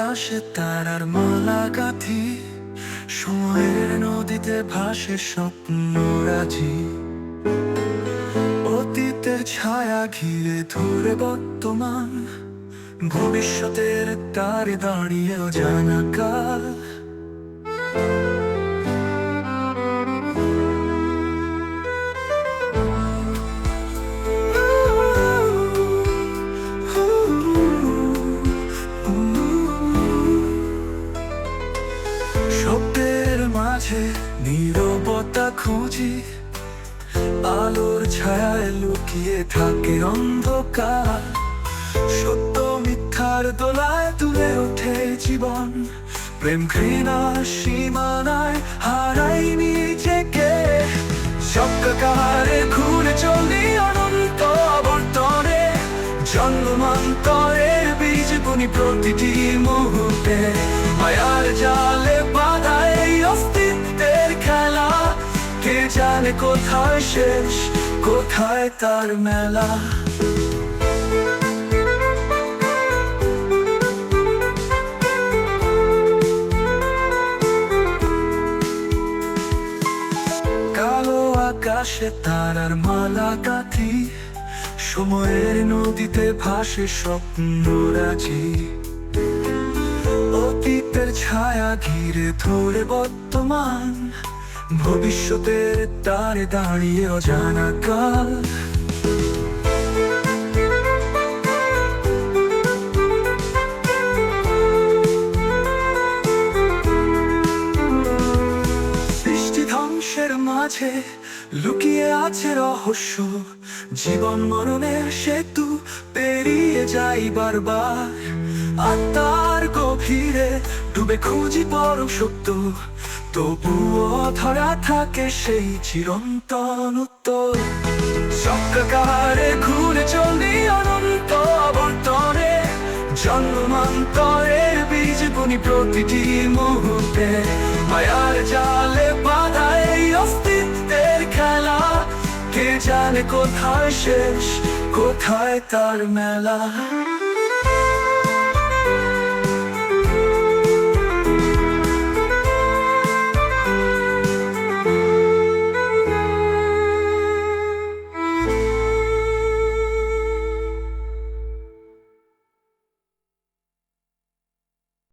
আকাশে তারার মালা গাথি সময়ের নদীতে ভাসে স্বপ্ন রাজি। অতীতের ছায়া ঘিরে ধরে বর্তমান, ভবিষ্যতের তারে দাঁড়িয়ে জানা কাল। মাঝে নীরবতা খুঁজি, আলোর ছায়ায় লুকিয়ে থাকে অন্ধকার। সত্য মিথ্যার দোলায় তুলে ওঠে জীবন, প্রেম ঘৃণা সীমানায় হারাই নিজেকে। সবকারে ঘুরে চলি অনন্ত আবর্তনে জন্মান্তরে বীজ বুনি প্রতিটি মুহূর্তে। কোথায় শেষ? কোথায় তার মেলা? কালো আকাশে তারার মালা গাথি, সময়ের নদীতে ভাসে স্বপ্নরাজি অতীতের ছায়া ঘিরে ধরে বর্তমান ভবিষ্যতের তারে দাঁড়িয়ে অজানা কাল। ধ্বংসের মাঝে লুকিয়ে আছে রহস্য। জীবন মরণের সেতু পেরিয়ে যাই বারবার। আত্মার গভীরে ডুবে খুঁজি পরম সত্য। তবুও ধরা থাকে সেই চিরন্তন উত্তর। চক্রকারে ঘুরে চলি অনন্ত আবর্তনে জন্মান্তরে বীজ বুনি প্রতিটি মুহূর্তে। মায়ার জালে বাধা এই অস্তিত্বের খেলা। কে জানে কোথায় শেষ, কোথায় তার মেলা।